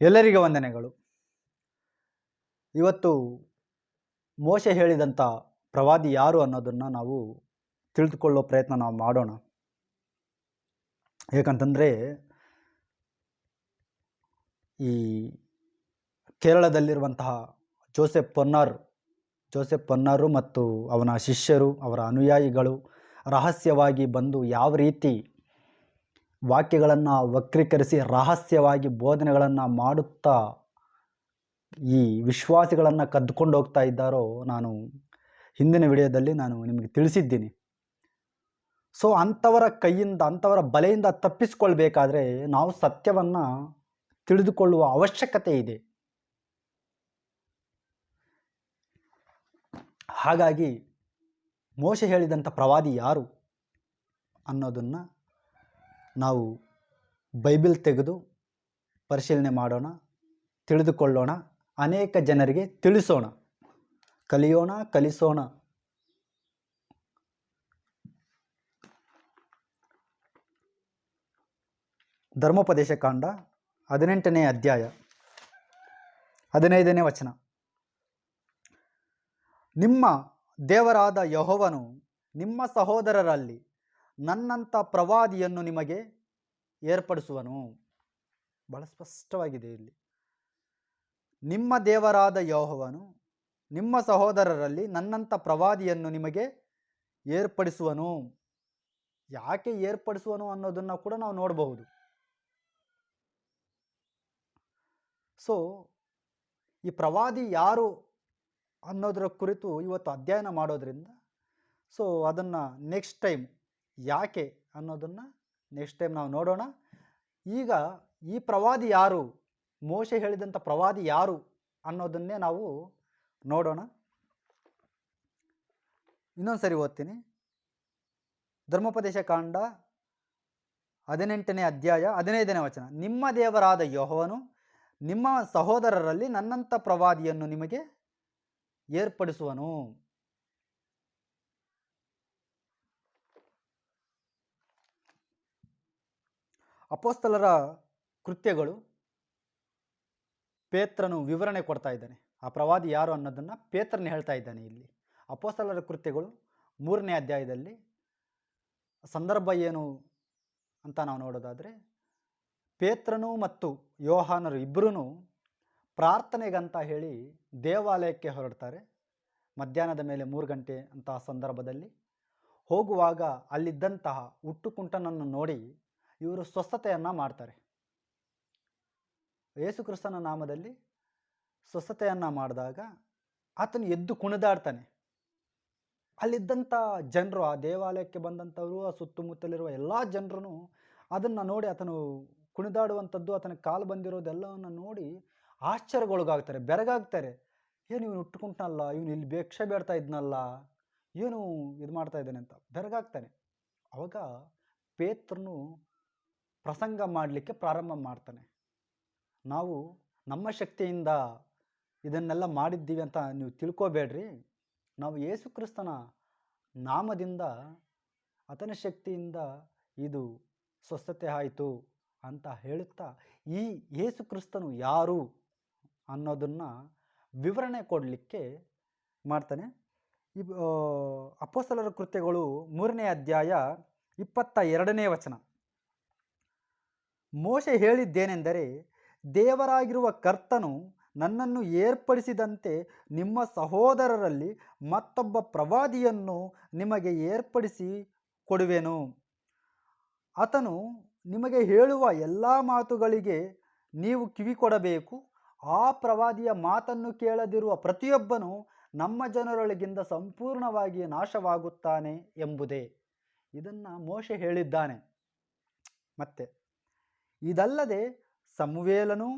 ಎಲ್ಲರಿಗೆ ವಂದನೆಗಳು. ಇವತ್ತು ಮೋಶೆ ಹೇಳಿದಂಥ ಪ್ರವಾದಿ ಯಾರು ಅನ್ನೋದನ್ನು ನಾವು ತಿಳಿದುಕೊಳ್ಳೋ ಪ್ರಯತ್ನ ನಾವು ಮಾಡೋಣ. ಏಕಂತಂದರೆ ಈ ಕೇರಳದಲ್ಲಿರುವಂತಹ ಜೋಸೆಫ್ ಪೊನ್ನಾರ್, ಜೋಸೆಫ್ ಪೊನ್ನಾರು ಮತ್ತು ಅವನ ಶಿಷ್ಯರು, ಅವರ ಅನುಯಾಯಿಗಳು ರಹಸ್ಯವಾಗಿ ಬಂದು ಯಾವ ರೀತಿ ವಾಕ್ಯಗಳನ್ನು ವಕ್ರೀಕರಿಸಿ ರಹಸ್ಯವಾಗಿ ಬೋಧನೆಗಳನ್ನು ಮಾಡುತ್ತಾ ಈ ವಿಶ್ವಾಸಿಗಳನ್ನು ಕದ್ದುಕೊಂಡು ಹೋಗ್ತಾ ಇದ್ದಾರೋ ನಾನು ಹಿಂದಿನ ವಿಡಿಯೋದಲ್ಲಿ ನಾನು ನಿಮಗೆ ತಿಳಿಸಿದ್ದೀನಿ. ಸೊ ಅಂಥವರ ಕೈಯಿಂದ ಅಂಥವರ ಬಲೆಯಿಂದ ತಪ್ಪಿಸ್ಕೊಳ್ಬೇಕಾದ್ರೆ ನಾವು ಸತ್ಯವನ್ನು ತಿಳಿದುಕೊಳ್ಳುವ ಅವಶ್ಯಕತೆ ಇದೆ. ಹಾಗಾಗಿ ಮೋಶ ಹೇಳಿದಂಥ ಪ್ರವಾದಿ ಯಾರು ಅನ್ನೋದನ್ನು ನಾವು ಬೈಬಿಲ್ ತೆಗೆದು ಪರಿಶೀಲನೆ ಮಾಡೋಣ, ತಿಳಿದುಕೊಳ್ಳೋಣ, ಅನೇಕ ಜನರಿಗೆ ತಿಳಿಸೋಣ. ಕಲಿಯೋಣ, ಕಲಿಸೋಣ. ಧರ್ಮೋಪದೇಶ ಕಾಂಡ ಹದಿನೆಂಟನೇ ಅಧ್ಯಾಯ, ಹದಿನೈದನೇ ವಚನ. ನಿಮ್ಮ ದೇವರಾದ ಯಹೋವನು ನಿಮ್ಮ ಸಹೋದರರಲ್ಲಿ ನನ್ನಂಥ ಪ್ರವಾದಿಯನ್ನು ನಿಮಗೆ ಏರ್ಪಡಿಸುವನು. ಬಹಳ ಸ್ಪಷ್ಟವಾಗಿದೆ ಇಲ್ಲಿ. ನಿಮ್ಮ ದೇವರಾದ ಯೋಹವನು ನಿಮ್ಮ ಸಹೋದರರಲ್ಲಿ ನನ್ನಂಥ ಪ್ರವಾದಿಯನ್ನು ನಿಮಗೆ ಏರ್ಪಡಿಸುವನು. ಯಾಕೆ ಏರ್ಪಡಿಸುವನು ಅನ್ನೋದನ್ನು ಕೂಡ ನಾವು ನೋಡಬಹುದು. ಸೊ ಈ ಪ್ರವಾದಿ ಯಾರು ಅನ್ನೋದರ ಕುರಿತು ಇವತ್ತು ಅಧ್ಯಯನ ಮಾಡೋದ್ರಿಂದ ಸೊ ಅದನ್ನು ನೆಕ್ಸ್ಟ್ ಟೈಮ್ ಯಾಕೆ ಅನ್ನೋದನ್ನು ನೆಕ್ಸ್ಟ್ ಟೈಮ್ ನಾವು ನೋಡೋಣ. ಈಗ ಈ ಪ್ರವಾದಿ ಯಾರು? ಮೋಶೆ ಹೇಳಿದಂಥ ಪ್ರವಾದಿ ಯಾರು? ಅನ್ನೋದನ್ನೇ ನಾವು ನೋಡೋಣ. ಇನ್ನೊಂದು ಸರಿ ಓದ್ತೀನಿ. ಧರ್ಮೋಪದೇಶ ಕಾಂಡ ಹದಿನೆಂಟನೇ ಅಧ್ಯಾಯ ಹದಿನೈದನೇ ವಚನ. ನಿಮ್ಮ ದೇವರಾದ ಯಹೋವನು ನಿಮ್ಮ ಸಹೋದರರಲ್ಲಿ ನನ್ನಂಥ ಪ್ರವಾದಿಯನ್ನು ನಿಮಗೆ ಏರ್ಪಡಿಸುವನು. ಅಪೋಸ್ತಲರ ಕೃತ್ಯಗಳು ಪೇತ್ರನು ವಿವರಣೆ ಕೊಡ್ತಾ ಇದ್ದಾನೆ. ಆ ಪ್ರವಾದಿ ಯಾರು ಅನ್ನೋದನ್ನು ಪೇತ್ರನ ಹೇಳ್ತಾ ಇದ್ದಾನೆ ಇಲ್ಲಿ. ಅಪೋಸ್ತಲರ ಕೃತ್ಯಗಳು ಮೂರನೇ ಅಧ್ಯಾಯದಲ್ಲಿ ಸಂದರ್ಭ ಏನು ಅಂತ ನಾವು ನೋಡೋದಾದರೆ, ಪೇತ್ರನು ಮತ್ತು ಯೋಹಾನರು ಇಬ್ಬರೂ ಪ್ರಾರ್ಥನೆಗಂತ ಹೇಳಿ ದೇವಾಲಯಕ್ಕೆ ಹೊರಡ್ತಾರೆ. ಮಧ್ಯಾಹ್ನದ ಮೇಲೆ ಮೂರು ಗಂಟೆ ಅಂತಹ ಸಂದರ್ಭದಲ್ಲಿ ಹೋಗುವಾಗ ಅಲ್ಲಿದ್ದಂತಹ ಹುಟ್ಟುಕುಂಟನನ್ನು ನೋಡಿ ಇವರು ಸ್ವಸ್ಥತೆಯನ್ನು ಮಾಡ್ತಾರೆ. ಯೇಸುಕ್ರಿಸ್ತನ ನಾಮದಲ್ಲಿ ಸ್ವಸ್ಥತೆಯನ್ನು ಮಾಡಿದಾಗ ಆತನು ಎದ್ದು ಕುಣಿದಾಡ್ತಾನೆ. ಅಲ್ಲಿದ್ದಂಥ ಜನರು, ಆ ದೇವಾಲಯಕ್ಕೆ ಬಂದಂಥವರು, ಆ ಸುತ್ತಮುತ್ತಲಿರುವ ಎಲ್ಲ ಜನರು ಅದನ್ನು ನೋಡಿ ಆತನು ಕುಣಿದಾಡುವಂಥದ್ದು, ಆತನ ಕಾಲು ಬಂದಿರೋದೆಲ್ಲವನ್ನು ನೋಡಿ ಆಶ್ಚರ್ಯಗೊಳಗಾಗ್ತಾರೆ, ಬೆರಗಾಗ್ತಾರೆ. ಏನು ಇವನು ಹುಟ್ಟುಕೊಂಟನಲ್ಲ ಇವನು ಇಲ್ಲಿ ಭಿಕ್ಷೆ ಬೇಡ್ತಾ ಇದ್ನಲ್ಲ, ಏನು ಇದು ಮಾಡ್ತಾ ಇದ್ದಾನೆ ಅಂತ ಬೆರಗಾಗ್ತಾನೆ. ಅವಾಗ ಪೇತ್ರನು ಪ್ರಸಂಗ ಮಾಡಲಿಕ್ಕೆ ಪ್ರಾರಂಭ ಮಾಡ್ತಾನೆ. ನಾವು ನಮ್ಮ ಶಕ್ತಿಯಿಂದ ಇದನ್ನೆಲ್ಲ ಮಾಡಿದ್ದೀವಿ ಅಂತ ನೀವು ತಿಳ್ಕೋಬೇಡ್ರಿ. ನಾವು ಯೇಸುಕ್ರಿಸ್ತನ ನಾಮದಿಂದ, ಆತನ ಶಕ್ತಿಯಿಂದ ಇದು ಸ್ವಸ್ಥತೆ ಆಯಿತು ಅಂತ ಹೇಳುತ್ತಾ, ಈ ಯೇಸು ಕ್ರಿಸ್ತನು ಯಾರು ಅನ್ನೋದನ್ನು ವಿವರಣೆ ಕೊಡಲಿಕ್ಕೆ ಮಾಡ್ತಾನೆ. ಈ ಅಪ್ಪಸಲರ ಕೃತ್ಯಗಳು ಮೂರನೇ ಅಧ್ಯಾಯ ಇಪ್ಪತ್ತ ಎರಡನೇ ವಚನ. ಮೋಶೆ ಹೇಳಿದ್ದೇನೆಂದರೆ, ದೇವರಾಗಿರುವ ಕರ್ತನು ನನ್ನನ್ನು ಏರ್ಪಡಿಸಿದಂತೆ ನಿಮ್ಮ ಸಹೋದರರಲ್ಲಿ ಮತ್ತೊಬ್ಬ ಪ್ರವಾದಿಯನ್ನು ನಿಮಗೆ ಏರ್ಪಡಿಸಿ ಕೊಡುವೆನು. ಆತನು ನಿಮಗೆ ಹೇಳುವ ಎಲ್ಲ ಮಾತುಗಳಿಗೆ ನೀವು ಕಿವಿ ಕೊಡಬೇಕು ಆ ಪ್ರವಾದಿಯ ಮಾತನ್ನು ಕೇಳದಿರುವ ಪ್ರತಿಯೊಬ್ಬನು ನಮ್ಮ ಜನರೊಳಗಿಂದ ಸಂಪೂರ್ಣವಾಗಿ ನಾಶವಾಗುತ್ತಾನೆ ಎಂಬುದೇ. ಇದನ್ನು ಮೋಶೆ ಹೇಳಿದ್ದಾನೆ. ಮತ್ತೆ ಇದಲ್ಲದೆ ಸಮುವೇಲನು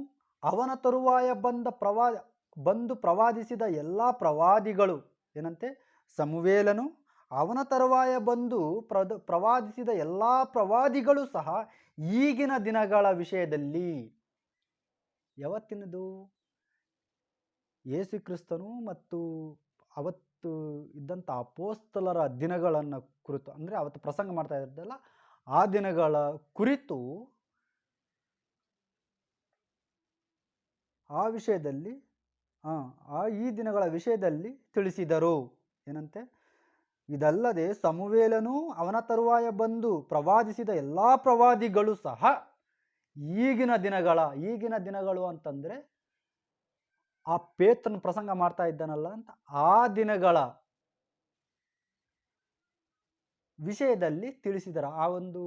ಅವನ ತರುವಾಯ ಬಂದ ಪ್ರವಾ, ಬಂದು ಪ್ರವಾದಿಸಿದ ಎಲ್ಲ ಪ್ರವಾದಿಗಳು, ಏನಂತೆ? ಸಮುವೇಲನು ಅವನ ತರುವಾಯ ಬಂದು ಪ್ರದ, ಪ್ರವಾದಿಸಿದ ಎಲ್ಲ ಪ್ರವಾದಿಗಳು ಸಹ ಈಗಿನ ದಿನಗಳ ವಿಷಯದಲ್ಲಿ. ಯಾವತ್ತಿನದು? ಯೇಸು ಕ್ರಿಸ್ತನು ಮತ್ತು ಅವತ್ತು ಇದ್ದಂಥ ಅಪೋಸ್ತಲರ ದಿನಗಳನ್ನು ಕುರಿತು, ಅಂದರೆ ಅವತ್ತು ಪ್ರಸಂಗ ಮಾಡ್ತಾ ಇದ್ದಲ್ಲ ಆ ದಿನಗಳ ಕುರಿತು ಆ ವಿಷಯದಲ್ಲಿ ಆ, ಈ ದಿನಗಳ ವಿಷಯದಲ್ಲಿ ತಿಳಿಸಿದರು. ಏನಂತೆ? ಇದಲ್ಲದೆ ಸಮುವೇಲನು ಅವನ ತರುವಾಯ ಬಂದು ಪ್ರವಾದಿಸಿದ ಎಲ್ಲ ಪ್ರವಾದಿಗಳು ಸಹ ಈಗಿನ ದಿನಗಳ ಈಗಿನ ದಿನಗಳು ಅಂತಂದರೆ ಆ ಪೇತ್ರನ ಪ್ರಸಂಗ ಮಾಡ್ತಾ ಇದ್ದಾನಲ್ಲ ಅಂತ ಆ ದಿನಗಳ ವಿಷಯದಲ್ಲಿ ತಿಳಿಸಿದರು. ಆ ಒಂದು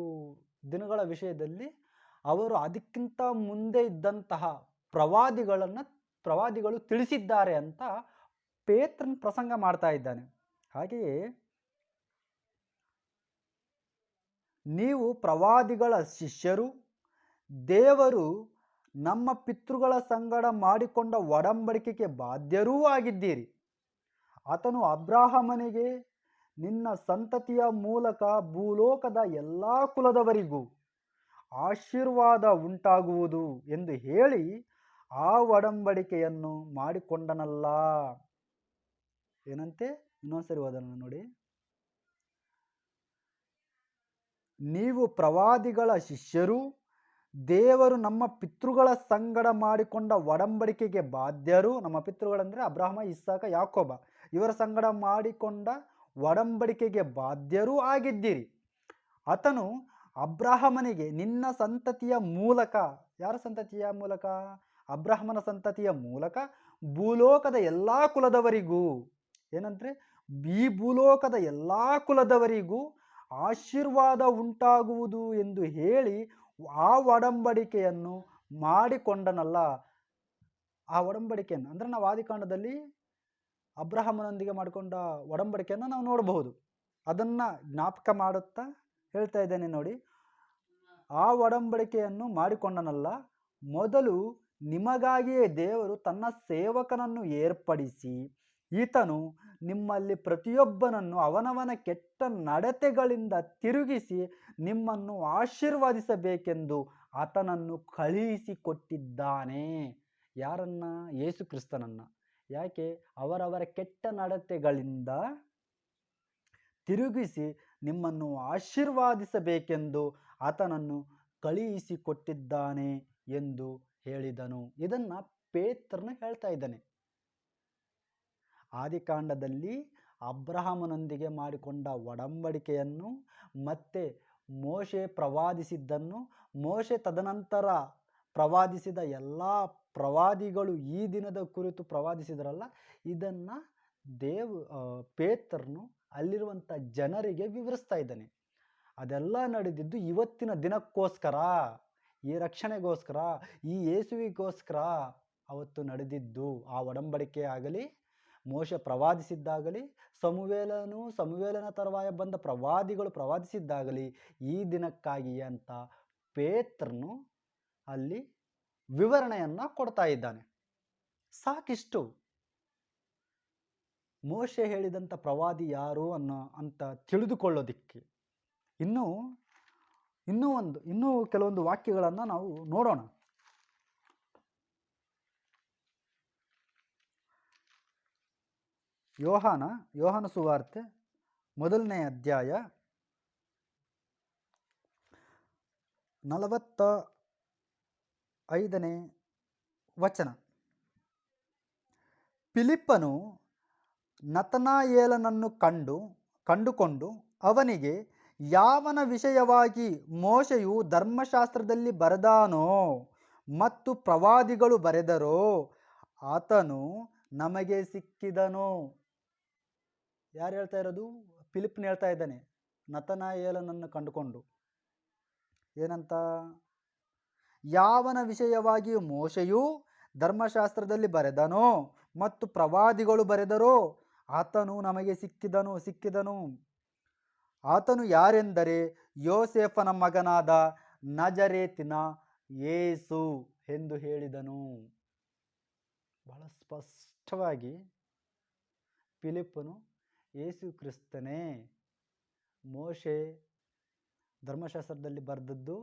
ದಿನಗಳ ವಿಷಯದಲ್ಲಿ ಅವರು ಅದಕ್ಕಿಂತ ಮುಂದೆ ಇದ್ದಂತಹ ಪ್ರವಾದಿಗಳನ್ನು ಪ್ರವಾದಿಗಳು ತಿಳಿಸಿದ್ದಾರೆ ಅಂತ ಪೇತ್ರನ್ ಪ್ರಸಂಗ ಮಾಡ್ತಾ ಇದ್ದಾನೆ. ಹಾಗೆಯೇ ನೀವು ಪ್ರವಾದಿಗಳ ಶಿಷ್ಯರು, ದೇವರು ನಮ್ಮ ಪಿತೃಗಳ ಸಂಗಡ ಮಾಡಿಕೊಂಡ ಒಡಂಬಡಿಕೆಗೆ ಬಾಧ್ಯರೂ ಆಗಿದ್ದೀರಿ. ಆತನು ಅಬ್ರಾಹಮನಿಗೆ ನಿನ್ನ ಸಂತತಿಯ ಮೂಲಕ ಭೂಲೋಕದ ಎಲ್ಲ ಕುಲದವರಿಗೂ ಆಶೀರ್ವಾದ ಉಂಟಾಗುವುದು ಎಂದು ಹೇಳಿ ಆ ಒಡಂಬಡಿಕೆಯನ್ನು ಮಾಡಿಕೊಂಡನಲ್ಲ. ಏನಂತೆ? ಇನ್ನೊಂದ್ಸರಿ ಓದೋಣ ನೋಡಿ. ನೀವು ಪ್ರವಾದಿಗಳ ಶಿಷ್ಯರು, ದೇವರು ನಮ್ಮ ಪಿತೃಗಳ ಸಂಗಡ ಮಾಡಿಕೊಂಡ ಒಡಂಬಡಿಕೆಗೆ ಬಾಧ್ಯರು. ನಮ್ಮ ಪಿತೃಗಳಂದರೆ ಅಬ್ರಾಹ್ಮ, ಇಸ್ಸಾಕ, ಯಾಕೋಬ. ಇವರ ಸಂಗಡ ಮಾಡಿಕೊಂಡ ಒಡಂಬಡಿಕೆಗೆ ಬಾಧ್ಯರೂ ಆಗಿದ್ದೀರಿ. ಆತನು ಅಬ್ರಾಹಮನಿಗೆ ನಿನ್ನ ಸಂತತಿಯ ಮೂಲಕ, ಯಾರ ಸಂತತಿಯ ಮೂಲಕ? ಅಬ್ರಾಹ್ಮನ ಸಂತತಿಯ ಮೂಲಕ ಭೂಲೋಕದ ಎಲ್ಲ ಕುಲದವರಿಗೂ, ಏನಂದ್ರೆ ಈ ಭೂಲೋಕದ ಎಲ್ಲ ಕುಲದವರಿಗೂ ಆಶೀರ್ವಾದ ಉಂಟಾಗುವುದು ಎಂದು ಹೇಳಿ ಆ ಒಡಂಬಡಿಕೆಯನ್ನು ಮಾಡಿಕೊಂಡನಲ್ಲ. ಆ ಒಡಂಬಡಿಕೆಯನ್ನು, ಅಂದರೆ ನಾವು ಆದಿಕಾಂಡದಲ್ಲಿ ಅಬ್ರಹಮನೊಂದಿಗೆ ಮಾಡಿಕೊಂಡ ಒಡಂಬಡಿಕೆಯನ್ನು ನಾವು ನೋಡಬಹುದು. ಅದನ್ನು ಜ್ಞಾಪಕ ಮಾಡುತ್ತಾ ಹೇಳ್ತಾ ಇದ್ದೇನೆ ನೋಡಿ. ಆ ಒಡಂಬಡಿಕೆಯನ್ನು ಮಾಡಿಕೊಂಡನಲ್ಲ. ಮೊದಲು ನಿಮಗಾಗಿಯೇ ದೇವರು ತನ್ನ ಸೇವಕನನ್ನು ಏರ್ಪಡಿಸಿ, ಈತನು ನಿಮ್ಮಲ್ಲಿ ಪ್ರತಿಯೊಬ್ಬನನ್ನು ಅವನವನ ಕೆಟ್ಟ ನಡತೆಗಳಿಂದ ತಿರುಗಿಸಿ ನಿಮ್ಮನ್ನು ಆಶೀರ್ವದಿಸಬೇಕೆಂದು ಆತನನ್ನು ಕಳುಹಿಸಿಕೊಟ್ಟಿದ್ದಾನೆ. ಯಾರನ್ನ? ಯೇಸು ಕ್ರಿಸ್ತನನ್ನ. ಯಾಕೆ? ಅವರವರ ಕೆಟ್ಟ ನಡತೆಗಳಿಂದ ತಿರುಗಿಸಿ ನಿಮ್ಮನ್ನು ಆಶೀರ್ವಾದಿಸಬೇಕೆಂದು ಆತನನ್ನು ಕಳುಹಿಸಿಕೊಟ್ಟಿದ್ದಾನೆ ಎಂದು ಹೇಳಿದನು. ಇದನ್ನು ಪೇತ್ರನು ಹೇಳ್ತಾ ಇದ್ದಾನೆ. ಆದಿಕಾಂಡದಲ್ಲಿ ಅಬ್ರಹಾಮನೊಂದಿಗೆ ಮಾಡಿಕೊಂಡ ಒಡಂಬಡಿಕೆಯನ್ನು ಮತ್ತೆ ಮೋಶೆ ಪ್ರವಾದಿಸಿದ್ದನ್ನು, ಮೋಶೆ ತದನಂತರ ಪ್ರವಾದಿಸಿದ ಎಲ್ಲ ಪ್ರವಾದಿಗಳು ಈ ದಿನದ ಕುರಿತು ಪ್ರವಾದಿಸಿದ್ರಲ್ಲ, ಇದನ್ನು ದೇವ್ ಪೇತ್ರನು ಅಲ್ಲಿರುವಂಥ ಜನರಿಗೆ ವಿವರಿಸ್ತಾ ಇದ್ದಾನೆ. ಅದೆಲ್ಲ ನಡೆದಿದ್ದು ಇವತ್ತಿನ ದಿನಕ್ಕೋಸ್ಕರ. ಈ ರಕ್ಷಣೆಗೋಸ್ಕರ, ಈ ಯೇಸುವಿಗೋಸ್ಕರ ಅವತ್ತು ನಡೆದಿದ್ದು, ಆ ಒಡಂಬಡಿಕೆ ಆಗಲಿ ಮೋಶ ಪ್ರವಾದಿಸಿದ್ದಾಗಲಿ, ಸಮುವೇಲನು ಸಮುವೇಲನ ತರುವಾಯ ಬಂದ ಪ್ರವಾದಿಗಳು ಪ್ರವಾದಿಸಿದ್ದಾಗಲಿ, ಈ ದಿನಕ್ಕಾಗಿ ಅಂತ ಪೇತ್ರನು ಅಲ್ಲಿ ವಿವರಣೆಯನ್ನು ಕೊಡ್ತಾ ಇದ್ದಾನೆ. ಸಾಕಿಷ್ಟು. ಮೋಶೆ ಹೇಳಿದಂಥ ಪ್ರವಾದಿ ಯಾರು ಅನ್ನೋ ಅಂತ ತಿಳಿದುಕೊಳ್ಳೋದಿಕ್ಕೆ. ಇನ್ನೂ ಇನ್ನೂ ಒಂದು, ಇನ್ನೂ ಕೆಲವೊಂದು ವಾಕ್ಯಗಳನ್ನು ನಾವು ನೋಡೋಣ. ಯೋಹಾನ ಯೋಹಾನ ಸುವಾರ್ತೆ, ಮೊದಲನೇ ಅಧ್ಯಾಯ, ನಲವತ್ತ ಐದನೇ ವಚನ. ಫಿಲಿಪ್ಪನು ನತನಾಯೇಲನನ್ನು ಕಂಡು, ಕಂಡುಕೊಂಡು ಅವನಿಗೆ ಯಾವನ ವಿಷಯವಾಗಿ ಮೋಶೆಯು ಧರ್ಮಶಾಸ್ತ್ರದಲ್ಲಿ ಬರೆದಾನೋ ಮತ್ತು ಪ್ರವಾದಿಗಳು ಬರೆದರೋ ಆತನು ನಮಗೆ ಸಿಕ್ಕಿದನು? ಯಾರು ಹೇಳ್ತಾ ಇರೋದು? ಫಿಲಿಪ್ನ ಹೇಳ್ತಾ ಇದ್ದಾನೆ. ಏಲನನ್ನು ಕಂಡುಕೊಂಡು. ಏನಂತ? ಯಾವನ ವಿಷಯವಾಗಿ ಮೋಶೆಯು ಧರ್ಮಶಾಸ್ತ್ರದಲ್ಲಿ ಬರೆದನೋ ಮತ್ತು ಪ್ರವಾದಿಗಳು ಬರೆದರೋ ಆತನು ನಮಗೆ ಸಿಕ್ಕಿದನು ಸಿಕ್ಕಿದನು? ಆತನು ಯಾರೆಂದರೆ ಯೋಸೇಫನ ಮಗನಾದ ನಜರೇತಿನ ಏಸು ಎಂದು ಹೇಳಿದನು. ಬಹಳ ಸ್ಪಷ್ಟವಾಗಿ ಫಿಲಿಪ್ಪನು ಯೇಸು ಕ್ರಿಸ್ತನೇ. ಮೋಶೆ ಧರ್ಮಶಾಸ್ತ್ರದಲ್ಲಿ ಬರೆದದ್ದು,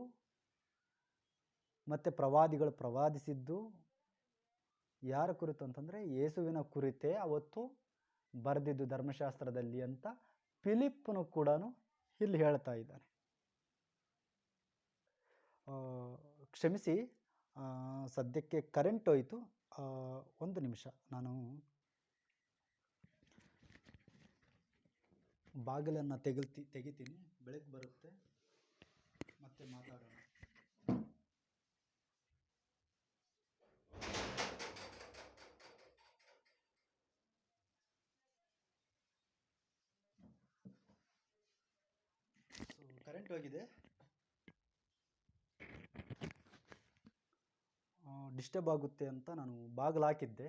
ಮತ್ತು ಪ್ರವಾದಿಗಳು ಪ್ರವಾದಿಸಿದ್ದು, ಯಾರ ಕುರಿತು ಅಂತಂದರೆ ಯೇಸುವಿನ ಕುರಿತೇ ಅವತ್ತು ಬರೆದಿದ್ದು ಧರ್ಮಶಾಸ್ತ್ರದಲ್ಲಿ ಅಂತ ಫಿಲಿಪ್ಪನು ಕೂಡ ಇಲ್ಲಿ ಹೇಳ್ತಾ ಇದ್ದಾನೆ. ಕ್ಷಮಿಸಿ ಸದ್ಯಕ್ಕೆ ಕರೆಂಟ್ ಹೋಯಿತು. ಒಂದು ನಿಮಿಷ, ನಾನು ಬಾಗಿಲನ್ನು ತೆಗಿಲ್ತಿ, ತೆಗಿತೀನಿ. ಬೆಳಕು ಬರುತ್ತೆ. ಮತ್ತೆ ಮಾತಾಡೋಣ ಸೊ ಕರೆಂಟ್ ಹೋಗಿದೆ ಡಿಸ್ಟರ್ಬ್ ಆಗುತ್ತೆ ಅಂತ ನಾನು ಬಾಗಿಲು ಹಾಕಿದ್ದೆ.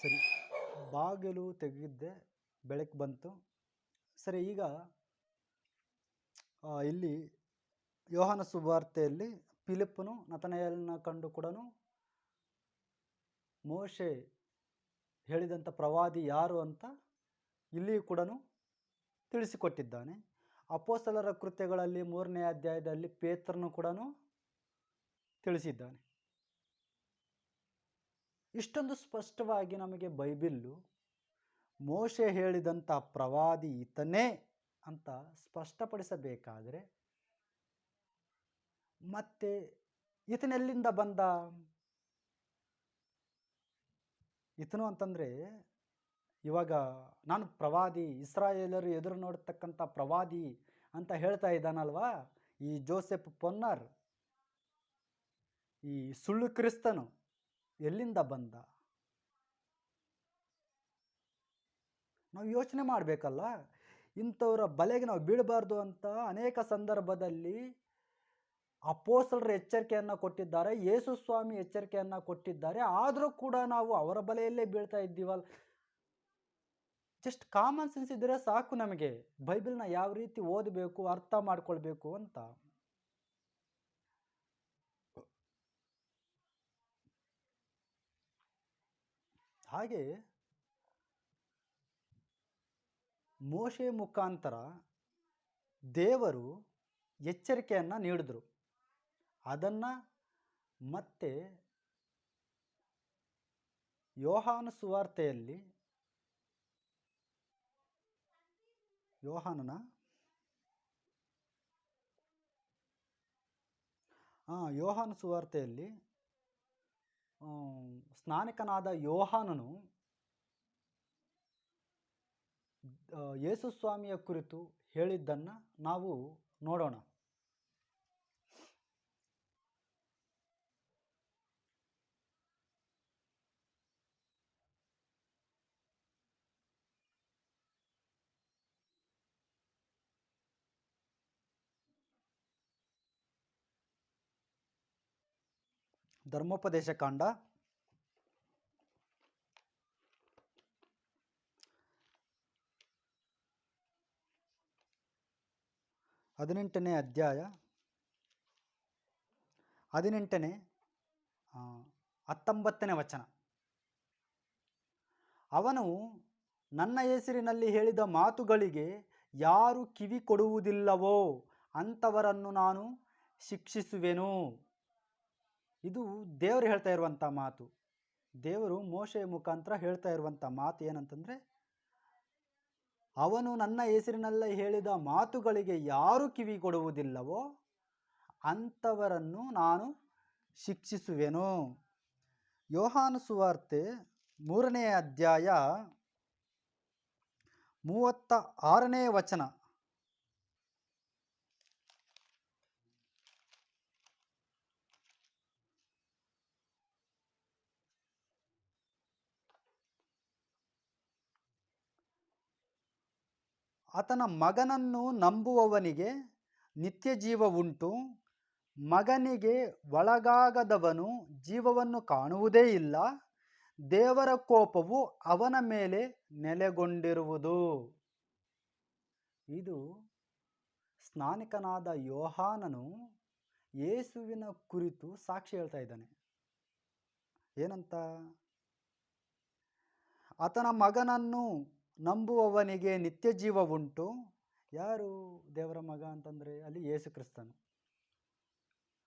ಸರಿ, ಬಾಗಿಲು ತೆಗೆದಿದ್ದೆ, ಬೆಳಕು ಬಂತು. ಸರಿ, ಈಗ ಇಲ್ಲಿ ಯೋಹಾನ ಸುವಾರ್ತೆಯಲ್ಲಿ ಫಿಲಿಪ್ಪನು, ನತನಯಲ್ನ ಕಂಡು ಕೂಡ ಮೋಶೆ ಹೇಳಿದಂಥ ಪ್ರವಾದಿ ಯಾರು ಅಂತ ಇಲ್ಲಿಯೂ ಕೂಡ ತಿಳಿಸಿಕೊಟ್ಟಿದ್ದಾನೆ. ಅಪೋಸ್ತಲರ ಕೃತ್ಯಗಳಲ್ಲಿ ಮೂರನೇ ಅಧ್ಯಾಯದಲ್ಲಿ ಪೇತ್ರನು ಕೂಡ ತಿಳಿಸಿದ್ದಾನೆ. ಇಷ್ಟೊಂದು ಸ್ಪಷ್ಟವಾಗಿ ನಮಗೆ ಬೈಬಿಲ್ಲು ಮೋಶೆ ಹೇಳಿದಂಥ ಪ್ರವಾದಿ ಈತನೇ ಅಂತ ಸ್ಪಷ್ಟಪಡಿಸಬೇಕಾದರೆ ಮತ್ತೆ ಈತನೆಲ್ಲಿಂದ ಬಂದ? ಈತನು ಅಂತಂದರೆ ಇವಾಗ ನಾನು ಪ್ರವಾದಿ, ಇಸ್ರಾಯೇಲರು ಎದುರು ನೋಡ್ತಕ್ಕಂಥ ಪ್ರವಾದಿ ಅಂತ ಹೇಳ್ತಾ ಇದ್ದಾನಲ್ವಾ? ಈ ಜೋಸೆಫ್ ಪೊನ್ನರ್, ಈ ಸುಳ್ಳು ಕ್ರಿಸ್ತನು ಎಲ್ಲಿಂದ ಬಂದ? ನಾವು ಯೋಚನೆ ಮಾಡಬೇಕಲ್ಲ? ಇಂಥವರ ಬಲೆಗೆ ನಾವು ಬೀಳಬಾರ್ದು ಅಂತ ಅನೇಕ ಸಂದರ್ಭದಲ್ಲಿ ಅಪೋಸಲರ ಎಚ್ಚರಿಕೆಯನ್ನು ಕೊಟ್ಟಿದ್ದಾರೆ, ಯೇಸು ಸ್ವಾಮಿ ಎಚ್ಚರಿಕೆಯನ್ನು ಕೊಟ್ಟಿದ್ದಾರೆ. ಆದರೂ ಕೂಡ ನಾವು ಅವರ ಬಲೆಯಲ್ಲೇ ಬೀಳ್ತಾ ಇದ್ದೀವಲ್ಲ ಜಸ್ಟ್ ಕಾಮನ್ ಸೆನ್ಸ್ ಇದ್ದರೆ ಸಾಕು ನಮಗೆ. ಬೈಬಲ್ನ ಯಾವ ರೀತಿ ಓದಬೇಕು, ಅರ್ಥ ಮಾಡ್ಕೊಳ್ಬೇಕು ಅಂತ. ಹಾಗೆ ಮೋಶೆ ಮುಖಾಂತರ ದೇವರು ಎಚ್ಚರಿಕೆಯನ್ನು ನೀಡಿದ್ರು. ಅದನ್ನು ಮತ್ತೆ ಯೋಹಾನ ಸುವಾರ್ತೆಯಲ್ಲಿ ಯೋಹಾನನ? ಯೋಹಾನ ಸುವಾರ್ತೆಯಲ್ಲಿ ಸ್ನಾನಿಕನಾದ ಯೋಹಾನನು ಯೇಸುಸ್ವಾಮಿಯ ಯೇಸು ಸ್ವಾಮಿಯ ಕುರಿತು ಹೇಳಿದ್ದನ್ನು ನಾವು ನೋಡೋಣ. ಧರ್ಮೋಪದೇಶ ಕಾಂಡ. ಹದಿನೆಂಟನೇ ಅಧ್ಯಾಯ. ಹದಿನೆಂಟನೇ ಹತ್ತೊಂಬತ್ತನೇ ವಚನ. ಅವನು ನನ್ನ ಹೆಸರಿನಲ್ಲಿ ಹೇಳಿದ ಮಾತುಗಳಿಗೆ ಯಾರು ಕಿವಿ ಕೊಡುವುದಿಲ್ಲವೋ ಅಂಥವರನ್ನು ನಾನು ಶಿಕ್ಷಿಸುವೆನು. ಇದು ದೇವರು ಹೇಳ್ತಾ ಇರುವಂಥ ಮಾತು. ದೇವರು ಮೋಶೆಯ ಮುಖಾಂತರ ಹೇಳ್ತಾ ಇರುವಂಥ ಮಾತು ಏನಂತಂದರೆ, ಅವನು ನನ್ನ ಹೆಸರಿನಲ್ಲೇ ಹೇಳಿದ ಮಾತುಗಳಿಗೆ ಯಾರು ಕಿವಿ ಕೊಡುವುದಿಲ್ಲವೋ ಅಂಥವರನ್ನು ನಾನು ಶಿಕ್ಷಿಸುವೆನು. ಯೋಹಾನು ಸುವಾರ್ತೆ ಮೂರನೇ ಅಧ್ಯಾಯ ಮೂವತ್ತ ಆರನೇ ವಚನ. ಆತನ ಮಗನನ್ನು ನಂಬುವವನಿಗೆ ನಿತ್ಯ ಜೀವ ಉಂಟು. ಮಗನಿಗೆ ಒಳಗಾಗದವನು ಜೀವವನ್ನು ಕಾಣುವುದೇ ಇಲ್ಲ. ದೇವರ ಕೋಪವು ಅವನ ಮೇಲೆ ನೆಲೆಗೊಂಡಿರುವುದು. ಇದು ಸ್ನಾನಿಕನಾದ ಯೋಹಾನನು ಯೇಸುವಿನ ಕುರಿತು ಸಾಕ್ಷಿ ಹೇಳ್ತಾ ಇದ್ದಾನೆ. ಏನಂತ? ಆತನ ಮಗನನ್ನು ನಂಬುವವನಿಗೆ ನಿತ್ಯ ಜೀವ ಉಂಟು. ಯಾರು ದೇವರ ಮಗ ಅಂತಂದರೆ ಅಲ್ಲಿ ಯೇಸು ಕ್ರಿಸ್ತನು.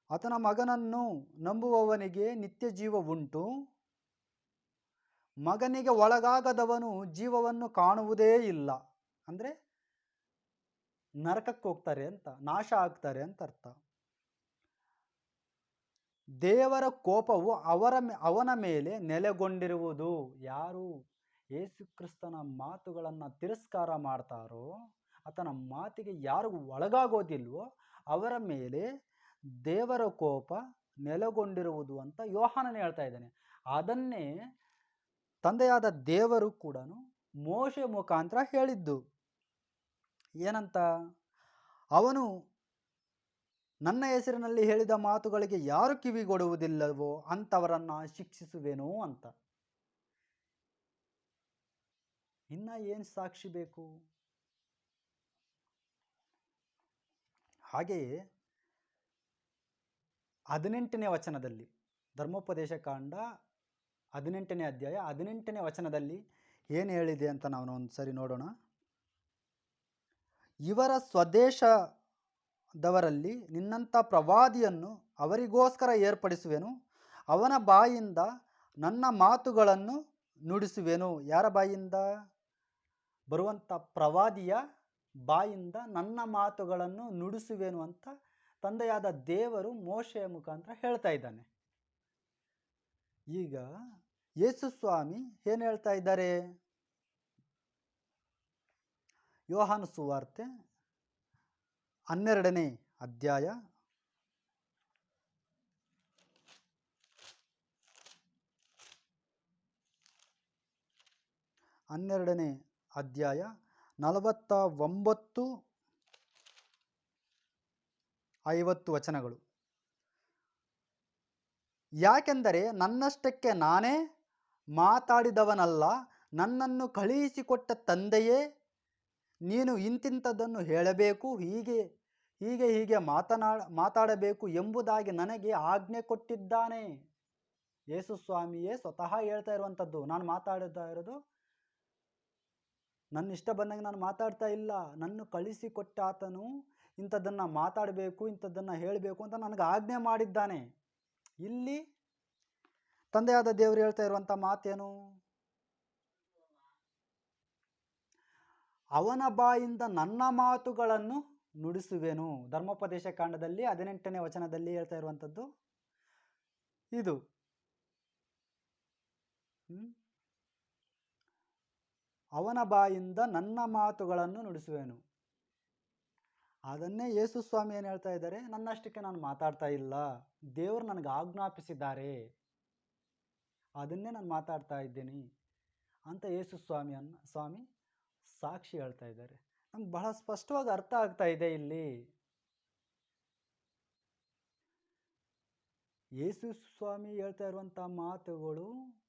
ಆತನ ಮಗನನ್ನು ನಂಬುವವನಿಗೆ ನಿತ್ಯ ಜೀವ ಉಂಟು. ಮಗನಿಗೆ ಒಳಗಾಗದವನು ಜೀವವನ್ನು ಕಾಣುವುದೇ ಇಲ್ಲ. ಅಂದರೆ ನರಕಕ್ಕೆ ಹೋಗ್ತಾರೆ ಅಂತ, ನಾಶ ಆಗ್ತಾರೆ ಅಂತ ಅರ್ಥ. ದೇವರ ಕೋಪವು ಅವರ ಅವನ ಮೇಲೆ ನೆಲೆಗೊಂಡಿರುವುದು ಯಾರು? ಯೇಸು ಕ್ರಿಸ್ತನ ಮಾತುಗಳನ್ನು ತಿರಸ್ಕಾರ ಮಾಡ್ತಾರೋ ಆತನ ಮಾತಿಗೆ ಯಾರು ಒಳಗಾಗೋದಿಲ್ವೋ ಅವರ ಮೇಲೆ ದೇವರ ಕೋಪ ನೆಲೆಗೊಂಡಿರುವುದು ಅಂತ ಯೋಹಾನನೇ ಹೇಳ್ತಾ ಇದ್ದಾನೆ. ಅದನ್ನೇ ತಂದೆಯಾದ ದೇವರು ಕೂಡ ಮೋಶೆ ಮುಖಾಂತರ ಹೇಳಿದ್ದು. ಏನಂತ? ಅವನು ನನ್ನ ಹೆಸರಿನಲ್ಲಿ ಹೇಳಿದ ಮಾತುಗಳಿಗೆ ಯಾರು ಕಿವಿಗೊಡುವುದಿಲ್ಲವೋ ಅಂಥವರನ್ನು ಶಿಕ್ಷಿಸುವೆನೋ ಅಂತ. ಇನ್ನ ಏನು ಸಾಕ್ಷಿ ಬೇಕು? ಹಾಗೆಯೇ ಹದಿನೆಂಟನೇ ವಚನದಲ್ಲಿ, ಧರ್ಮೋಪದೇಶ ಕಾಂಡ ಹದಿನೆಂಟನೇ ಅಧ್ಯಾಯ ಹದಿನೆಂಟನೇ ವಚನದಲ್ಲಿ ಏನು ಹೇಳಿದೆ ಅಂತ ನಾವು ಒಂದು ಸರಿ ನೋಡೋಣ. ಇವರ ಸ್ವದೇಶದವರಲ್ಲಿ ನಿನ್ನಂಥ ಪ್ರವಾದಿಯನ್ನು ಅವರಿಗೋಸ್ಕರ ಏರ್ಪಡಿಸುವೆನು, ಅವನ ಬಾಯಿಂದ ನನ್ನ ಮಾತುಗಳನ್ನು ನುಡಿಸುವೆನು. ಯಾರ ಬಾಯಿಂದ? ಬರುವಂಥ ಪ್ರವಾದಿಯ ಬಾಯಿಂದ ನನ್ನ ಮಾತುಗಳನ್ನು ನುಡಿಸುವೆನು ಅಂತ ತಂದೆಯಾದ ದೇವರು ಮೋಶೆಯ ಮುಖಾಂತರ ಹೇಳ್ತಾ ಇದ್ದಾನೆ. ಈಗ ಯೇಸು ಸ್ವಾಮಿ ಏನು ಹೇಳ್ತಾ ಇದ್ದಾರೆ? ಯೋಹಾನ ಸುವಾರ್ತೆ ಹನ್ನೆರಡನೇ ಅಧ್ಯಾಯ. ಹನ್ನೆರಡನೇ ಅಧ್ಯಾಯ ನಲವತ್ತ ಒಂಬತ್ತು ಐವತ್ತು ವಚನಗಳು. ಯಾಕೆಂದರೆ ನನ್ನಷ್ಟಕ್ಕೆ ನಾನೇ ಮಾತಾಡಿದವನಲ್ಲ, ನನ್ನನ್ನು ಕಳುಹಿಸಿಕೊಟ್ಟ ತಂದೆಯೇ, ನೀನು ಇಂತಿಂಥದ್ದನ್ನು ಹೇಳಬೇಕು, ಹೀಗೆ ಹೀಗೆ ಹೀಗೆ ಮಾತನಾಡ ಮಾತಾಡಬೇಕು ಎಂಬುದಾಗಿ ನನಗೆ ಆಜ್ಞೆ ಕೊಟ್ಟಿದ್ದಾನೆ. ಯೇಸು ಸ್ವಾಮಿಯೇ ಸ್ವತಃ ಹೇಳ್ತಾ ಇರುವಂಥದ್ದು, ನಾನು ಮಾತಾಡ್ತಾ ಇರೋದು ನನ್ನ ಇಷ್ಟ ಬಂದಂಗೆ ನಾನು ಮಾತಾಡ್ತಾ ಇಲ್ಲ. ನನ್ನ ಕಳಿಸಿಕೊಟ್ಟ ಆತನು ಇಂಥದ್ದನ್ನು ಮಾತಾಡಬೇಕು, ಇಂಥದ್ದನ್ನು ಹೇಳಬೇಕು ಅಂತ ನನಗೆ ಆಜ್ಞೆ ಮಾಡಿದ್ದಾನೆ. ಇಲ್ಲಿ ತಂದೆಯಾದ ದೇವರು ಹೇಳ್ತಾ ಇರುವಂಥ ಮಾತೇನು? ಅವನ ಬಾಯಿಂದ ನನ್ನ ಮಾತುಗಳನ್ನು ನುಡಿಸುವೆನು. ಧರ್ಮೋಪದೇಶ ಕಾಂಡದಲ್ಲಿ ಹದಿನೆಂಟನೇ ವಚನದಲ್ಲಿ ಹೇಳ್ತಾ ಇರುವಂಥದ್ದು ಇದು? ಅವನ ಬಾಯಿಂದ ನನ್ನ ಮಾತುಗಳನ್ನು ನುಡಿಸುವೆನು. ಅದನ್ನೇ ಯೇಸು ಸ್ವಾಮಿ ಏನು ಹೇಳ್ತಾ ಇದ್ದಾರೆ? ನನ್ನಷ್ಟಕ್ಕೆ ನಾನು ಮಾತಾಡ್ತಾ ಇಲ್ಲ. ದೇವರು ನನಗೆ ಆಜ್ಞಾಪಿಸಿದ್ದಾರೆ. ಅದನ್ನೇ ನಾನು ಮಾತಾಡ್ತಾ ಇದ್ದೀನಿ ಅಂತ ಯೇಸು ಸ್ವಾಮಿಯನ್ನ ಸ್ವಾಮಿ ಸಾಕ್ಷಿ ಹೇಳ್ತಾ ಇದ್ದಾರೆ. ನಮ್ಗೆ ಬಹಳ ಸ್ಪಷ್ಟವಾಗಿ ಅರ್ಥ ಆಗ್ತಾ ಇದೆ ಇಲ್ಲಿ. ಯೇಸು ಸ್ವಾಮಿ ಹೇಳ್ತಾ ಇರುವಂಥ ಮಾತುಗಳು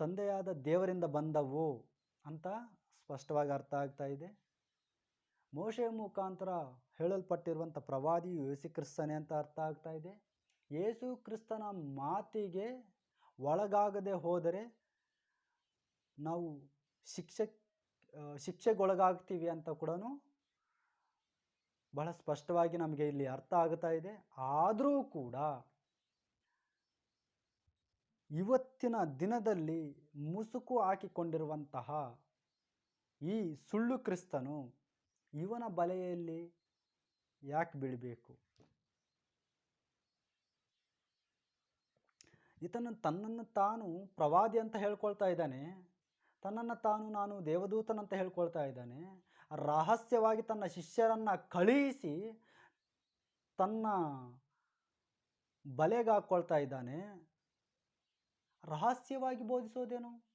ತಂದೆಯಾದ ದೇವರಿಂದ ಬಂದವು ಅಂತ ಸ್ಪಷ್ಟವಾಗಿ ಅರ್ಥ ಆಗ್ತಾ ಇದೆ. ಮೋಶೆ ಮುಖಾಂತರ ಹೇಳಲ್ಪಟ್ಟಿರುವಂಥ ಪ್ರವಾದಿಯು ಯೇಸು ಕ್ರಿಸ್ತನೇ ಅಂತ ಅರ್ಥ ಆಗ್ತಾ ಇದೆ. ಯೇಸು ಕ್ರಿಸ್ತನ ಮಾತಿಗೆ ಒಳಗಾಗದೆ ಹೋದರೆ ನಾವು ಶಿಕ್ಷೆ ಶಿಕ್ಷೆಗೊಳಗಾಗ್ತೀವಿ ಅಂತ ಕೂಡ ಬಹಳ ಸ್ಪಷ್ಟವಾಗಿ ನಮಗೆ ಇಲ್ಲಿ ಅರ್ಥ ಆಗ್ತಾ ಇದೆ. ಆದರೂ ಕೂಡ ಇವತ್ತಿನ ದಿನದಲ್ಲಿ ಮುಸುಕು ಹಾಕಿಕೊಂಡಿರುವಂತಹ ಈ ಸುಳ್ಳು ಕ್ರಿಸ್ತನು ಇವನ ಬಲೆಯಲ್ಲಿ ಯಾಕೆ ಬೀಳಬೇಕು? ಈತನು ತನ್ನನ್ನು ತಾನು ಪ್ರವಾದಿ ಅಂತ ಹೇಳ್ಕೊಳ್ತಾ ಇದ್ದಾನೆ. ತನ್ನನ್ನು ತಾನು ನಾನು ದೇವದೂತನಂತ ಹೇಳ್ಕೊಳ್ತಾ ಇದ್ದಾನೆ. ರಹಸ್ಯವಾಗಿ ತನ್ನ ಶಿಷ್ಯರನ್ನು ಕಳುಹಿಸಿ ತನ್ನ ಬಲೆಗೆ ಇದ್ದಾನೆ. ರಹಸ್ಯವಾಗಿ ಬೋಧಿಸೋದೇನು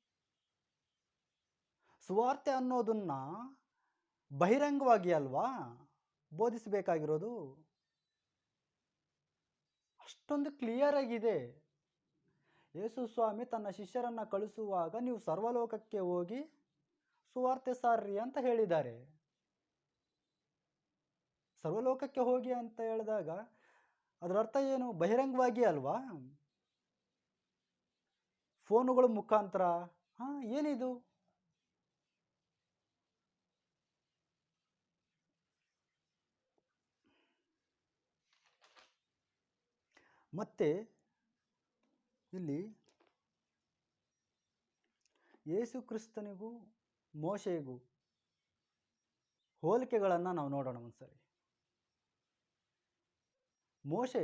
ಸುವಾರ್ತೆ ಅನ್ನೋದನ್ನ ಬಹಿರಂಗವಾಗಿ ಅಲ್ವಾ ಬೋಧಿಸಬೇಕಾಗಿರೋದು? ಅಷ್ಟೊಂದು ಕ್ಲಿಯರ್ ಆಗಿದೆ. ಯೇಸು ಸ್ವಾಮಿ ತನ್ನ ಶಿಷ್ಯರನ್ನ ಕಳಿಸುವಾಗ ನೀವು ಸರ್ವಲೋಕಕ್ಕೆ ಹೋಗಿ ಸುವಾರ್ತೆ ಸಾರ್ರಿ ಅಂತ ಹೇಳಿದ್ದಾರೆ. ಸರ್ವಲೋಕಕ್ಕೆ ಹೋಗಿ ಅಂತ ಹೇಳಿದಾಗ ಅದರ ಅರ್ಥ ಏನು? ಬಹಿರಂಗವಾಗಿ ಅಲ್ವಾ? ಫೋನುಗಳ ಮುಖಾಂತರ ಹಾ ಏನಿದು? ಮತ್ತೆ ಇಲ್ಲಿ ಯೇಸು ಕ್ರಿಸ್ತನಿಗೂ ಮೋಶೆಗೂ ಹೋಲಿಕೆಗಳನ್ನು ನಾವು ನೋಡೋಣ ಒಂದ್ಸರಿ. ಮೋಶೆ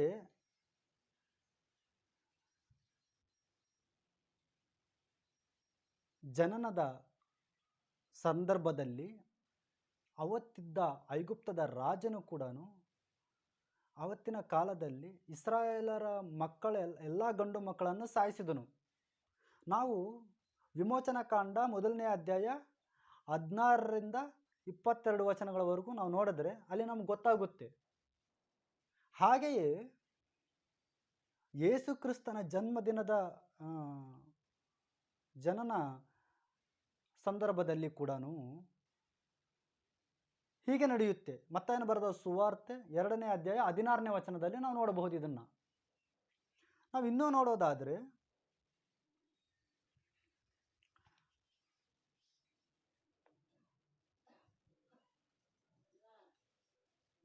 ಜನನದ ಸಂದರ್ಭದಲ್ಲಿ ಅವತ್ತಿದ್ದ ಐಗುಪ್ತದ ರಾಜನು ಕೂಡ ಅವತ್ತಿನ ಕಾಲದಲ್ಲಿ ಇಸ್ರಾಯೇಲರ ಮಕ್ಕಳ ಎಲ್ಲ ಗಂಡು ಮಕ್ಕಳನ್ನು ಸಾಯಿಸಿದನು. ನಾವು ವಿಮೋಚನಾ ಕಾಂಡ ಮೊದಲನೇ ಅಧ್ಯಾಯ ಹದಿನಾರರಿಂದ ಇಪ್ಪತ್ತೆರಡು ವಚನಗಳವರೆಗೂ ನಾವು ನೋಡಿದ್ರೆ ಅಲ್ಲಿ ನಮ್ಗೆ ಗೊತ್ತಾಗುತ್ತೆ. ಹಾಗೆಯೇ ಯೇಸುಕ್ರಿಸ್ತನ ಜನ್ಮದಿನದ ಜನನ ಸಂದರ್ಭದಲ್ಲಿ ಕೂಡ ಹೀಗೆ ನಡೆಯುತ್ತೆ. ಮತ್ತೇನು ಬರೆದ ಸುವಾರ್ತೆ ಎರಡನೇ ಅಧ್ಯಾಯ ಹದಿನಾರನೇ ವಚನದಲ್ಲಿ ನಾವು ನೋಡಬಹುದು ಇದನ್ನು. ನಾವು ಇನ್ನೂ ನೋಡೋದಾದರೆ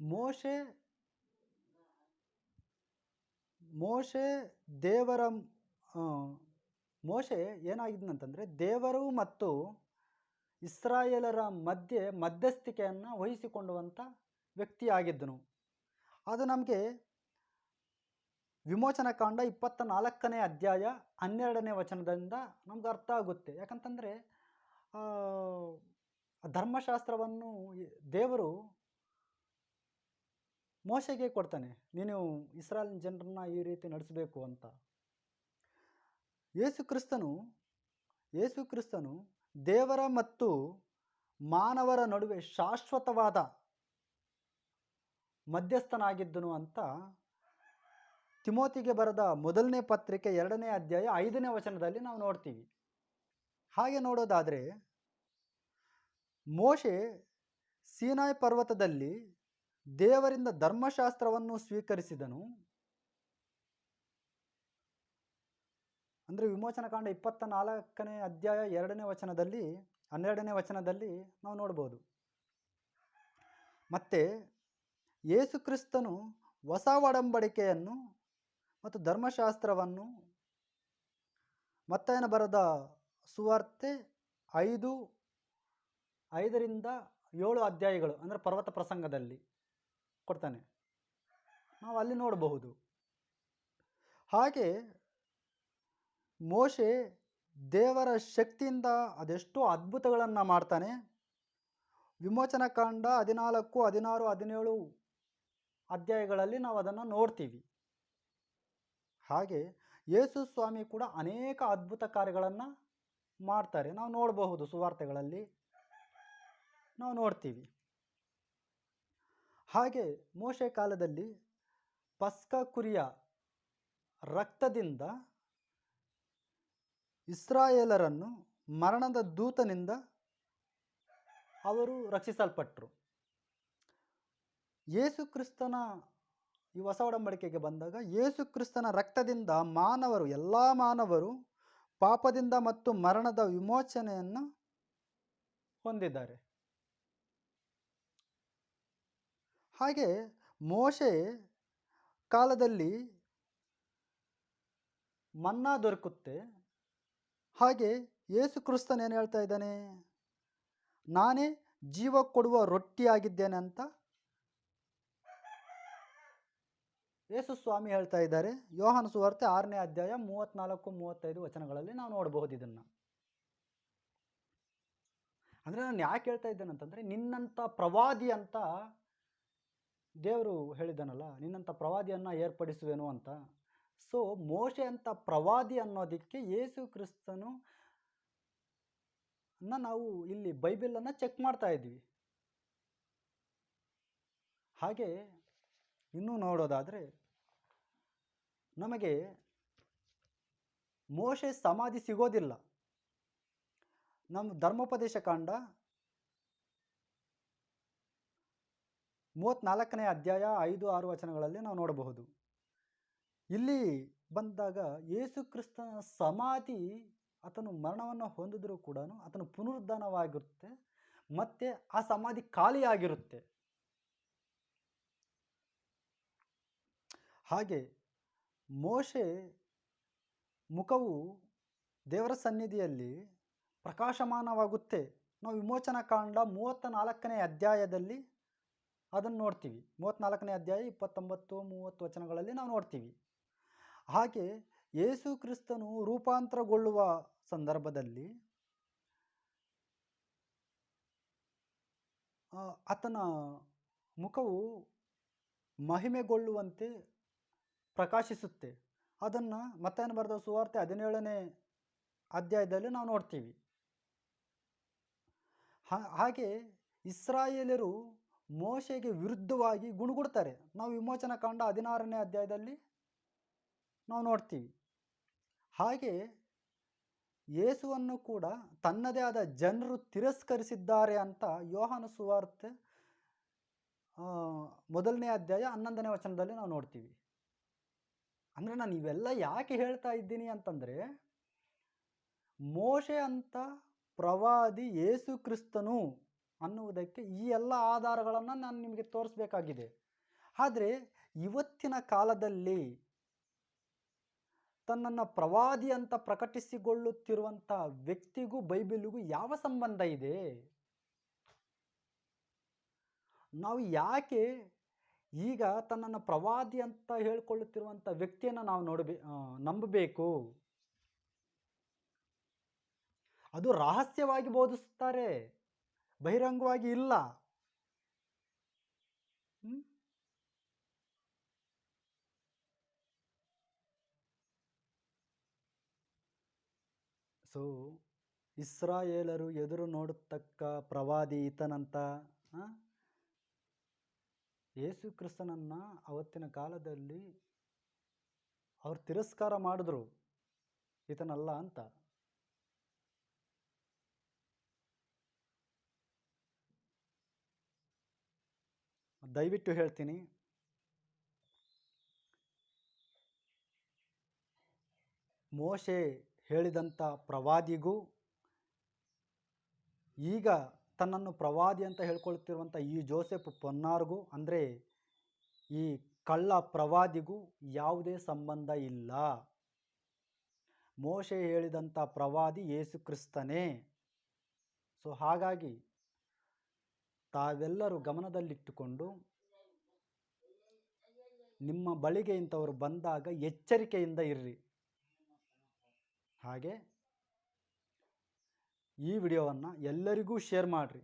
ಮೋಶೆ ಮೋಶೆ ದೇವರ ಮೋಶೆ ಏನಾಗಿದ್ನಂತಂದರೆ ದೇವರು ಮತ್ತು ಇಸ್ರಾಯೇಲರ ಮಧ್ಯೆ ಮಧ್ಯಸ್ಥಿಕೆಯನ್ನು ವಹಿಸಿಕೊಂಡುವಂಥ ವ್ಯಕ್ತಿಯಾಗಿದ್ದನು. ಅದು ನಮಗೆ ವಿಮೋಚನಕಾಂಡ ಇಪ್ಪತ್ತ ನಾಲ್ಕನೇ ಅಧ್ಯಾಯ ಹನ್ನೆರಡನೇ ವಚನದಿಂದ ನಮ್ಗೆ ಅರ್ಥ ಆಗುತ್ತೆ. ಯಾಕಂತಂದರೆ ಧರ್ಮಶಾಸ್ತ್ರವನ್ನು ದೇವರು ಮೋಶೆಗೆ ಕೊಡ್ತಾನೆ. ನೀನು ಇಸ್ರಾಯೇಲ್ ಜನರನ್ನ ಈ ರೀತಿ ನಡೆಸಬೇಕು ಅಂತ. ಯೇಸು ಕ್ರಿಸ್ತನು ಯೇಸು ಕ್ರಿಸ್ತನು ದೇವರ ಮತ್ತು ಮಾನವರ ನಡುವೆ ಶಾಶ್ವತವಾದ ಮಧ್ಯಸ್ಥನಾಗಿದ್ದನು ಅಂತ ತಿಮೋತಿಗೆ ಬರೆದ ಮೊದಲನೇ ಪತ್ರಿಕೆ ಎರಡನೇ ಅಧ್ಯಾಯ ಐದನೇ ವಚನದಲ್ಲಿ ನಾವು ನೋಡ್ತೀವಿ. ಹಾಗೆ ನೋಡೋದಾದರೆ, ಮೋಶೆ ಸೀನಾಯ್ ಪರ್ವತದಲ್ಲಿ ದೇವರಿಂದ ಧರ್ಮಶಾಸ್ತ್ರವನ್ನು ಸ್ವೀಕರಿಸಿದನು. ಅಂದರೆ ವಿಮೋಚನಕಾಂಡ ಇಪ್ಪತ್ತ ನಾಲ್ಕನೇ ಅಧ್ಯಾಯ ಎರಡನೇ ವಚನದಲ್ಲಿ, ಹನ್ನೆರಡನೇ ವಚನದಲ್ಲಿ ನಾವು ನೋಡ್ಬೋದು. ಮತ್ತು ಯೇಸು ಕ್ರಿಸ್ತನು ಹೊಸ ಒಡಂಬಡಿಕೆಯನ್ನು ಮತ್ತು ಧರ್ಮಶಾಸ್ತ್ರವನ್ನು ಮತ್ತೇನ ಬರೆದ ಸುವಾರ್ತೆ ಐದು, ಐದರಿಂದ ಏಳು ಅಧ್ಯಾಯಗಳು ಅಂದರೆ ಪರ್ವತ ಪ್ರಸಂಗದಲ್ಲಿ ಕೊಡ್ತಾನೆ. ನಾವು ಅಲ್ಲಿ ನೋಡಬಹುದು. ಹಾಗೆ ಮೋಶೆ ದೇವರ ಶಕ್ತಿಯಿಂದ ಅದೆಷ್ಟೋ ಅದ್ಭುತಗಳನ್ನು ಮಾಡ್ತಾನೆ. ವಿಮೋಚನಾ ಕಾಂಡ ಹದಿನಾಲ್ಕು, ಹದಿನಾರು, ಹದಿನೇಳು ಅಧ್ಯಾಯಗಳಲ್ಲಿ ನಾವು ಅದನ್ನು ನೋಡ್ತೀವಿ. ಹಾಗೆ ಯೇಸು ಸ್ವಾಮಿ ಕೂಡ ಅನೇಕ ಅದ್ಭುತ ಕಾರ್ಯಗಳನ್ನು ಮಾಡ್ತಾರೆ. ನಾವು ನೋಡಬಹುದು ಸುವಾರ್ತೆಗಳಲ್ಲಿ. ನಾವು ನೋಡ್ತೀವಿ. ಹಾಗೆ ಮೋಶೆ ಕಾಲದಲ್ಲಿ ಪಸ್ಕ ಕುರಿಯ ರಕ್ತದಿಂದ ಇಸ್ರಾಯೇಲರನ್ನು ಮರಣದ ದೂತನಿಂದ ಅವರು ರಕ್ಷಿಸಲ್ಪಟ್ಟರು ಯೇಸು ಕ್ರಿಸ್ತನ ಈ ಹೊಸ ಒಡಂಬಡಿಕೆಗೆ ಬಂದಾಗ ಯೇಸು ಕ್ರಿಸ್ತನ ರಕ್ತದಿಂದ ಮಾನವರು, ಎಲ್ಲ ಮಾನವರು ಪಾಪದಿಂದ ಮತ್ತು ಮರಣದ ವಿಮೋಚನೆಯನ್ನು ಹೊಂದಿದ್ದಾರೆ. ಹಾಗೆ ಮೋಶೆ ಕಾಲದಲ್ಲಿ ಮನ್ನಾ ದೊರಕುತ್ತೆ. ಹಾಗೆ ಯೇಸು ಕ್ರಿಸ್ತನ್ ಏನು ಹೇಳ್ತಾ ಇದ್ದಾನೆ? ನಾನೇ ಜೀವ ಕೊಡುವ ರೊಟ್ಟಿಯಾಗಿದ್ದೇನೆ ಅಂತ ಯೇಸು ಸ್ವಾಮಿ ಹೇಳ್ತಾ ಇದ್ದಾರೆ. ಯೋಹಾನ ಸುವಾರ್ತೆ ಆರನೇ ಅಧ್ಯಾಯ ಮೂವತ್ನಾಲ್ಕು, ಮೂವತ್ತೈದು ವಚನಗಳಲ್ಲಿ ನಾವು ನೋಡಬಹುದು ಇದನ್ನು. ಅಂದರೆ ನಾನು ಯಾಕೆ ಹೇಳ್ತಾ ಇದ್ದೇನೆ ಅಂತಂದರೆ ನಿನ್ನಂಥ ಪ್ರವಾದಿ ಅಂತ ದೇವರು ಹೇಳಿದ್ದಾನಲ್ಲ ನಿನ್ನಂಥ ಪ್ರವಾದಿಯನ್ನು ಏರ್ಪಡಿಸುವೆನು ಅಂತ. ಸೊ ಮೋಶೆ ಅಂತ ಪ್ರವಾದಿ ಅನ್ನೋದಕ್ಕೆ ಯೇಸು ಕ್ರಿಸ್ತನು ನಾವು ಇಲ್ಲಿ ಬೈಬಲನ್ನು ಚೆಕ್ ಮಾಡ್ತಾ ಇದ್ವಿ. ಹಾಗೆ ಇನ್ನೂ ನೋಡೋದಾದರೆ ನಮಗೆ ಮೋಶೆ ಸಮಾಧಿ ಸಿಗೋದಿಲ್ಲ. ನಮ್ಮ ಧರ್ಮೋಪದೇಶ ಕಾಂಡ ಮೂವತ್ತ್ನಾಲ್ಕನೇ ಅಧ್ಯಾಯ ಐದು ಆರು ವಚನಗಳಲ್ಲಿ ನಾವು ನೋಡಬಹುದು. ಇಲ್ಲಿ ಬಂದಾಗ ಯೇಸು ಕ್ರಿಸ್ತನ ಸಮಾಧಿ ಆತನು ಮರಣವನ್ನು ಹೊಂದಿದರೂ ಕೂಡ ಆತನು ಪುನರುದ್ಧಾನವಾಗಿರುತ್ತೆ, ಮತ್ತು ಆ ಸಮಾಧಿ ಖಾಲಿಯಾಗಿರುತ್ತೆ. ಹಾಗೆ ಮೋಶೆ ಮುಖವು ದೇವರ ಸನ್ನಿಧಿಯಲ್ಲಿ ಪ್ರಕಾಶಮಾನವಾಗುತ್ತೆ. ನಾವು ವಿಮೋಚನಾ ಕಾಂಡ ಮೂವತ್ತ ನಾಲ್ಕನೇ ಅಧ್ಯಾಯದಲ್ಲಿ ಅದನ್ನು ನೋಡ್ತೀವಿ. ಮೂವತ್ತ್ನಾಲ್ಕನೇ ಅಧ್ಯಾಯ ಇಪ್ಪತ್ತೊಂಬತ್ತು ಮೂವತ್ತು ವಚನಗಳಲ್ಲಿ ನಾವು ನೋಡ್ತೀವಿ. ಹಾಗೆ ಯೇಸು ಕ್ರಿಸ್ತನು ರೂಪಾಂತರಗೊಳ್ಳುವ ಸಂದರ್ಭದಲ್ಲಿ ಆತನ ಮುಖವು ಮಹಿಮೆಗೊಳ್ಳುವಂತೆ ಪ್ರಕಾಶಿಸುತ್ತೆ. ಅದನ್ನು ಮತ್ತೇನು ಬರೆದ ಸುವಾರ್ತೆ ಹದಿನೇಳನೇ ಅಧ್ಯಾಯದಲ್ಲಿ ನಾವು ನೋಡ್ತೀವಿ. ಹಾಗೆ ಇಸ್ರಾಯೇಲರು ಮೋಶೆಗೆ ವಿರುದ್ಧವಾಗಿ ಗುಣಗುಡ್ತಾರೆ. ನಾವು ವಿಮೋಚನಾ ಕಾಂಡ ಹದಿನಾರನೇ ಅಧ್ಯಾಯದಲ್ಲಿ ನಾವು ನೋಡ್ತೀವಿ. ಹಾಗೆ ಯೇಸುವನ್ನು ಕೂಡ ತನ್ನದೇ ಆದ ಜನರು ತಿರಸ್ಕರಿಸಿದ್ದಾರೆ ಅಂತ ಯೋಹಾನ ಸುವಾರ್ತೆ ಮೊದಲನೇ ಅಧ್ಯಾಯ ಹನ್ನೊಂದನೇ ವಚನದಲ್ಲಿ ನಾವು ನೋಡ್ತೀವಿ. ಅಂದರೆ ನಾನು ಇವೆಲ್ಲ ಯಾಕೆ ಹೇಳ್ತಾ ಇದ್ದೀನಿ ಅಂತಂದರೆ, ಮೋಶೆ ಅಂತ ಪ್ರವಾದಿ ಯೇಸು ಕ್ರಿಸ್ತನು ಅನ್ನುವುದಕ್ಕೆ ಈ ಎಲ್ಲ ಆಧಾರಗಳನ್ನು ನಾನು ನಿಮಗೆ ತೋರಿಸ್ಬೇಕಾಗಿದೆ. ಆದರೆ ಇವತ್ತಿನ ಕಾಲದಲ್ಲಿ ತನ್ನನ್ನು ಪ್ರವಾದಿ ಅಂತ ಪ್ರಕಟಿಸಿಕೊಳ್ಳುತ್ತಿರುವಂಥ ವ್ಯಕ್ತಿಗೂ ಬೈಬಲಿಗೂ ಯಾವ ಸಂಬಂಧ ಇದೆ? ನಾವು ಯಾಕೆ ಈಗ ತನ್ನನ್ನು ಪ್ರವಾದಿ ಅಂತ ಹೇಳ್ಕೊಳ್ಳುತ್ತಿರುವಂಥ ವ್ಯಕ್ತಿಯನ್ನು ನಾವು ನೋಡಬೇ ನಂಬಬೇಕು? ಅದು ರಹಸ್ಯವಾಗಿ ಬೋಧಿಸುತ್ತಾರೆ, ಬಹಿರಂಗವಾಗಿ ಇಲ್ಲ. ಸೊ ಇಸ್ರಾಯೇಲರು ಎದುರು ನೋಡತಕ್ಕ ಪ್ರವಾದಿ ಈತನಂತ? ಯೇಸು ಕ್ರಿಸ್ತನನ್ನು ಅವತ್ತಿನ ಕಾಲದಲ್ಲಿ ಅವ್ರು ತಿರಸ್ಕಾರ ಮಾಡಿದ್ರು, ಈತನಲ್ಲ ಅಂತ ದಯವಿಟ್ಟು ಹೇಳ್ತೀನಿ, ಮೋಶೆ ಹೇಳಿದಂಥ ಪ್ರವಾದಿಗೂ ಈಗ ತನ್ನನ್ನು ಪ್ರವಾದಿ ಅಂತ ಹೇಳ್ಕೊಳ್ತಿರುವಂಥ ಈ ಜೋಸೆಫ್ ಪೊನ್ನಾರ್ಗೂ, ಅಂದರೆ ಈ ಕಳ್ಳ ಪ್ರವಾದಿಗೂ ಯಾವುದೇ ಸಂಬಂಧ ಇಲ್ಲ. ಮೋಶೆ ಹೇಳಿದಂಥ ಪ್ರವಾದಿ ಯೇಸು ಕ್ರಿಸ್ತನೇ. ಸೊ ಹಾಗಾಗಿ ತಾವೆಲ್ಲರೂ ಗಮನದಲ್ಲಿಟ್ಟುಕೊಂಡು ನಿಮ್ಮ ಬಳಿಗೆ ಇಂಥವರು ಬಂದಾಗ ಎಚ್ಚರಿಕೆಯಿಂದ ಇರ್ರಿ. ಹಾಗೆ ಈ ವಿಡಿಯೋವನ್ನು ಎಲ್ಲರಿಗೂ ಶೇರ್ ಮಾಡಿರಿ.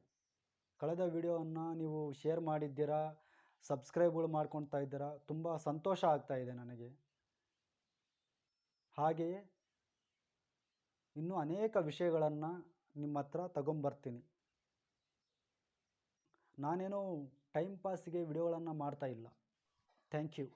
ಕಳೆದ ವಿಡಿಯೋವನ್ನು ನೀವು ಶೇರ್ ಮಾಡಿದ್ದೀರಾ, ಸಬ್ಸ್ಕ್ರೈಬ್ಗಳು ಮಾಡ್ಕೊಳ್ತಾ ಇದ್ದೀರಾ, ತುಂಬ ಸಂತೋಷ ಆಗ್ತಾ ಇದೆ ನನಗೆ. ಹಾಗೆಯೇ ಇನ್ನೂ ಅನೇಕ ವಿಷಯಗಳನ್ನು ನಿಮ್ಮ ಹತ್ರ ತಗೊಂಬರ್ತೀನಿ. ನಾನೇನೋ ಟೈಮ್ ಪಾಸಿಗೆ ವಿಡಿಯೋಗಳನ್ನು ಮಾಡ್ತಾ ಇಲ್ಲ. Thank you.